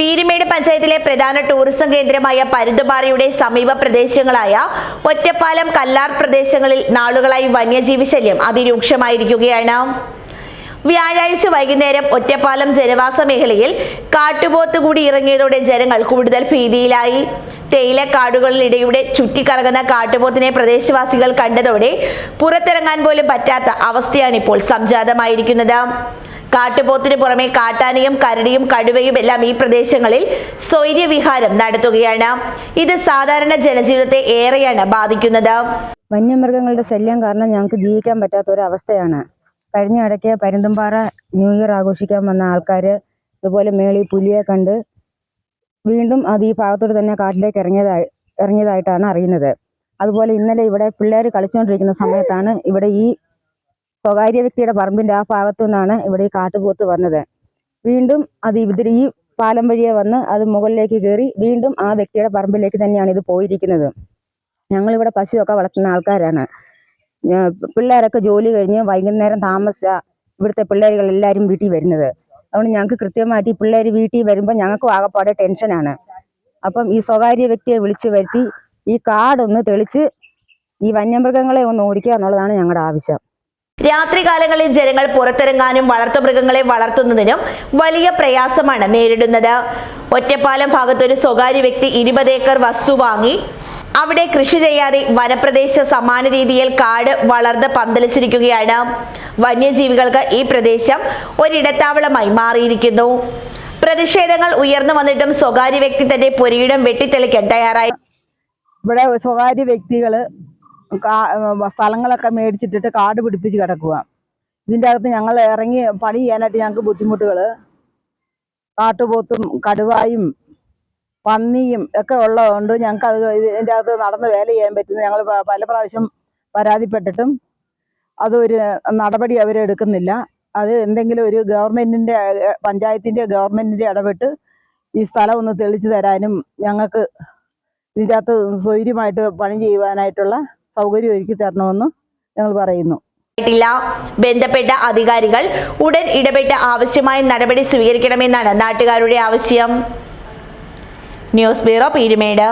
പീരിമേട് പഞ്ചായത്തിലെ പ്രധാന ടൂറിസം കേന്ദ്രമായ പരുന്തുപാറയുടെ സമീപ പ്രദേശങ്ങളായ ഒറ്റപ്പാലം കല്ലാർ പ്രദേശങ്ങളിൽ നാളുകളായി വന്യജീവി ശല്യം അതിരൂക്ഷമായിരിക്കുകയാണ്. വ്യാഴാഴ്ച വൈകുന്നേരം ഒറ്റപ്പാലം ജനവാസ മേഖലയിൽ കാട്ടുപോത്ത് കൂടി ഇറങ്ങിയതോടെ ജനങ്ങൾ കൂടുതൽ ഭീതിയിലായി. തേയില കാടുകളിലിടയുടെ ചുറ്റിക്കറങ്ങുന്ന കാട്ടുപോത്തിനെ പ്രദേശവാസികൾ കണ്ടതോടെ പുറത്തിറങ്ങാൻ പോലും പറ്റാത്ത അവസ്ഥയാണ് ഇപ്പോൾ സംജാതമായിരിക്കുന്നത്. കാട്ടുപോത്തിന് പുറമെ കാട്ടാനയും കരടിയും കടുവയും എല്ലാം ഈ പ്രദേശങ്ങളിൽ സ്വൈര്യവിഹാരം നടത്തുകയാണ്. ഇത് സാധാരണ ജനജീവിതത്തെ ഏറെയാണ് ബാധിക്കുന്നത്. വന്യമൃഗങ്ങളുടെ ശല്യം കാരണം ഞങ്ങൾക്ക് ജീവിക്കാൻ പറ്റാത്ത ഒരു അവസ്ഥയാണ്. കഴിഞ്ഞ ഇടയ്ക്ക് പരുന്തുംപാറ ന്യൂ ഇയർ ആഘോഷിക്കാൻ വന്ന ആൾക്കാർ ഇതുപോലെ മേളി പുലിയെ കണ്ട് വീണ്ടും അത് ഈ ഭാഗത്തോട് തന്നെ കാട്ടിലേക്ക് ഇറങ്ങിയതായി ഇറങ്ങിയതായിട്ടാണ് അറിയുന്നത്. അതുപോലെ ഇന്നലെ ഇവിടെ പിള്ളേർ കളിച്ചുകൊണ്ടിരിക്കുന്ന സമയത്താണ് ഇവിടെ ഈ സ്വകാര്യ വ്യക്തിയുടെ പറമ്പിന്റെ ആ ഭാഗത്തു നിന്നാണ് ഇവിടെ ഈ കാട്ടുപോത്ത് വന്നത്. വീണ്ടും അത് ഇതിൽ ഈ പാലം വഴിയെ വന്ന് അത് മുകളിലേക്ക് കയറി വീണ്ടും ആ വ്യക്തിയുടെ പറമ്പിലേക്ക് തന്നെയാണ് ഇത് പോയിരിക്കുന്നത്. ഞങ്ങളിവിടെ പശുവൊക്കെ വളർത്തുന്ന ആൾക്കാരാണ്. പിള്ളേരൊക്കെ ജോലി കഴിഞ്ഞ് വൈകുന്നേരം താമസിച്ച ഇവിടുത്തെ പിള്ളേരുകൾ എല്ലാവരും വീട്ടിൽ വരുന്നത്. അതുകൊണ്ട് ഞങ്ങൾക്ക് കൃത്യമായിട്ട് ഈ പിള്ളേർ വീട്ടിൽ വരുമ്പോൾ ഞങ്ങൾക്കും ആകെപ്പാടെ ടെൻഷനാണ് അപ്പം ഈ സ്വകാര്യ വ്യക്തിയെ വിളിച്ചു വരുത്തി ഈ കാടൊന്ന് തെളിച്ച് ഈ വന്യമൃഗങ്ങളെ ഒന്ന് ഓടിക്കുക എന്നുള്ളതാണ് ഞങ്ങളുടെ ആവശ്യം. രാത്രികാലങ്ങളിൽ ജനങ്ങൾ പുറത്തിറങ്ങാനും വളർത്തുമൃഗങ്ങളെ വളർത്തുന്നതിനും വലിയ പ്രയാസമാണ് നേരിടുന്നത്. ഒറ്റപ്പാലം ഭാഗത്ത് ഒരു സ്വകാര്യ വ്യക്തി ഇരുപത് ഏക്കർ വസ്തു വാങ്ങി അവിടെ കൃഷി ചെയ്യാതെ വനപ്രദേശ സമാന രീതിയിൽ കാട് വളർന്ന് പന്തലിച്ചിരിക്കുകയാണ്. വന്യജീവികൾക്ക് ഈ പ്രദേശം ഒരിടത്താവളമായി മാറിയിരിക്കുന്നു. പ്രതിഷേധങ്ങൾ ഉയർന്നു വന്നിട്ടും സ്വകാര്യ വ്യക്തി തന്റെ പുരയിടം വെട്ടിത്തെളിക്കാൻ തയ്യാറായി. ഇവിടെ സ്വകാര്യ വ്യക്തികൾ സ്ഥലങ്ങളൊക്കെ മേടിച്ചിട്ടിട്ട് കാട് പിടിപ്പിച്ച് കിടക്കുക ഇതിന്റെ അകത്ത് ഞങ്ങൾ ഇറങ്ങി പണി ചെയ്യാനായിട്ട് ഞങ്ങൾക്ക് ബുദ്ധിമുട്ടുകൾ കാട്ടുപോത്തും കടുവായും പന്നിയും ഒക്കെ ഉള്ളതുകൊണ്ട് ഞങ്ങൾക്ക് അത് ഇതിന്റെ അകത്ത് നടന്ന് വേല ചെയ്യാൻ പറ്റുന്നു. ഞങ്ങൾ പല പ്രാവശ്യം പരാതിപ്പെട്ടിട്ടും അതൊരു നടപടി അവരെടുക്കുന്നില്ല അത് എന്തെങ്കിലും ഒരു ഗവൺമെന്റിന്റെ പഞ്ചായത്തിന്റെ ഗവൺമെന്റിന്റെ ഇടപെട്ട് ഈ സ്ഥലം ഒന്ന് തെളിച്ചു തരാനും ഞങ്ങൾക്ക് ഇതിന്റെ അകത്ത് സ്വൈര്യമായിട്ട് പണി ചെയ്യുവാനായിട്ടുള്ള സൗകര്യം ഒരുക്കി തരണമെന്ന് ഞങ്ങൾ പറയുന്നു. ബന്ധപ്പെട്ട അധികാരികൾ ഉടൻ ഇടപെട്ട് ആവശ്യമായ നടപടി സ്വീകരിക്കണമെന്നാണ് നാട്ടുകാരുടെ ആവശ്യം. News bureau Peerumedu.